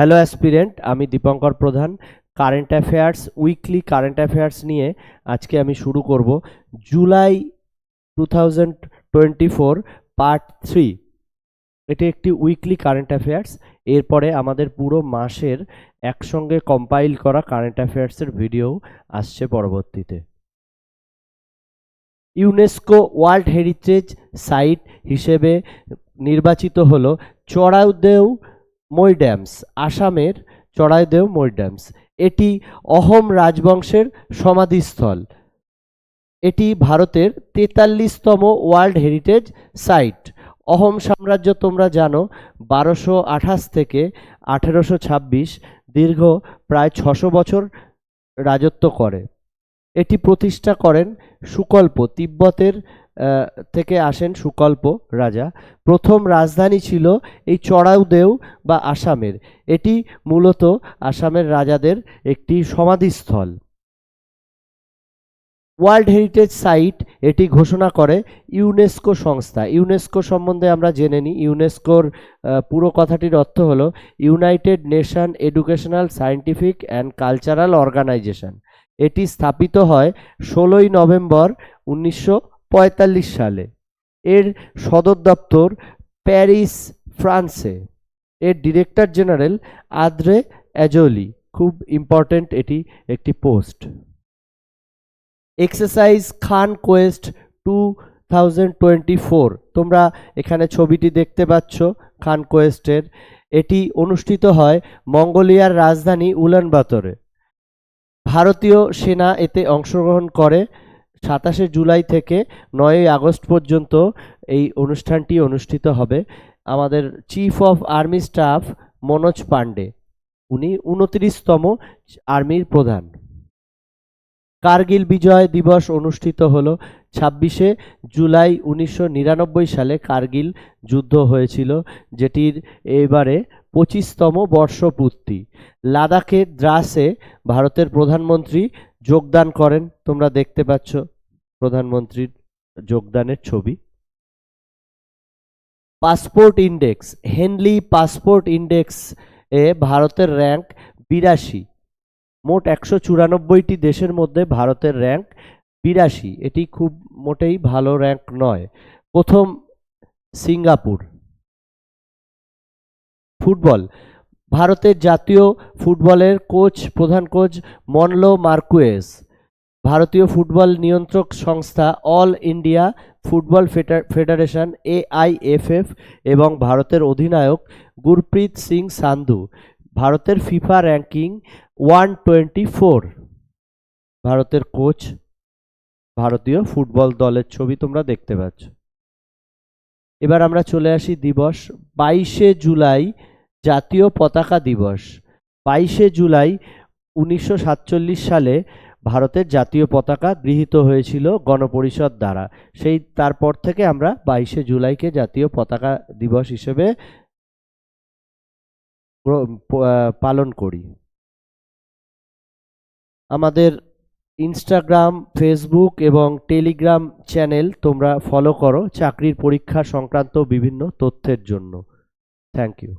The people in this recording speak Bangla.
হ্যালো অ্যাসপিরেন্ট আমি Dipankar Pradhan. Current affairs weekly current affairs নিয়ে আজকে আমি শুরু করব। July two thousand twenty four part three এটি একটি উইকলি কারেন্ট অ্যাফেয়ার্স এরপরে আমাদের পুরো মাসের একসঙ্গে কম্পাইল করা কারেন্ট অ্যাফেয়ার্সের ভিডিও আসছে পরবর্তীতে। ইউনেস্কো ওয়ার্ল্ড হেরিটেজ সাইট হিসেবে নির্বাচিত হলো চড়াউদেও মৈড্যামস আসামের চড়াইদেও মৈড্যামস এটি অহোম রাজবংশের সমাধিস্থল। এটি ভারতের তেতাল্লিশতম ওয়ার্ল্ড হেরিটেজ সাইট। অহোম সাম্রাজ্য তোমরা জানো, বারোশো আঠাশ থেকে আঠেরোশো ছাব্বিশ দীর্ঘ প্রায় ছশো বছর রাজত্ব করে। এটি প্রতিষ্ঠা করেন সুকল্প তিব্বতের থেকে আসেন সুকল্প রাজা। প্রথম রাজধানী ছিল এই চড়াউদেও বা আসামের। এটি মূলত আসামের রাজাদের একটি সমাধিস্থল। ওয়ার্ল্ড হেরিটেজ সাইট এটি ঘোষণা করে ইউনেস্কো সংস্থা। ইউনেস্কো সম্বন্ধে আমরা জেনে নিই। ইউনেস্কোর পুরো কথাটির অর্থ হলো united nation educational scientific and cultural organisation এটি স্থাপিত হয় ষোলোই নভেম্বর উনিশশো পঁয়তাল্লিশ সালে। এর সদর দপ্তর প্যারিস, ফ্রান্সে। এর ডিরেক্টর জেনারেল আদ্রে অ্যাজোলি। খুব ইম্পর্ট্যান্ট এটি একটি post. Exercise Khaan Quest two তোমরা এখানে ছবিটি দেখতে পাচ্ছ খান কোয়েস্টের। এটি অনুষ্ঠিত হয় মঙ্গোলিয়ার রাজধানী উলানবাতরে। ভারতীয় সেনা এতে অংশগ্রহণ করে। সাতাশে জুলাই থেকে নয়ই আগস্ট পর্যন্ত এই অনুষ্ঠানটি অনুষ্ঠিত হবে। আমাদের chief of army staff Manoj Pande উনি উনত্রিশতম আর্মির প্রধান। কার্গিল বিজয় দিবস অনুষ্ঠিত হল। ছাব্বিশে জুলাই উনিশশো নিরানব্বই সালে কার্গিল যুদ্ধ হয়েছিল, যেটির এবারে পঁচিশতম বর্ষপূর্তি। লাদাখের দ্রাসে ভারতের প্রধানমন্ত্রী যোগদান করেন। তোমরা দেখতে পাচ্ছ প্রধানমন্ত্রীর যোগদানের ছবি। Passport index, Henley passport index এ ভারতের র্যাঙ্ক বিরাশি। মোট একশো চুরানব্বইটি দেশের মধ্যে ভারতের র্যাঙ্ক বিরাশি। এটি খুব মোটেই ভালো র্যাঙ্ক নয়। প্রথম সিঙ্গাপুর। ফুটবল ভারতের জাতীয় ফুটবলের কোচ, প্রধান কোচ মনলো মার্কুয়েস। ভারতীয় ফুটবল নিয়ন্ত্রক সংস্থা all India football feeder- federation AIFF এবং ভারতের অধিনায়ক গুরপ্রীত সিং সান্ধু। ভারতের FIFA ranking one twenty four. ভারতের কোচ, ভারতীয় ফুটবল দলের ছবি তোমরা দেখতে পাচ্ছ। এবার আমরা চলে আসি দিবস। বাইশে জুলাই জাতীয় পতাকা দিবস। বাইশে জুলাই উনিশশো সাতচল্লিশ সালে ভারতের জাতীয় পতাকা গৃহীত হয়েছিল গণপরিষদ দ্বারা। সেই তারপর থেকে আমরা বাইশে জুলাইকে জাতীয় পতাকা দিবস হিসেবে পালন করি। আমাদের ইনস্টাগ্রাম, ফেসবুক এবং টেলিগ্রাম চ্যানেল তোমরা ফলো করো চাকরির পরীক্ষা সংক্রান্ত বিভিন্ন তথ্যের জন্য। Thank you.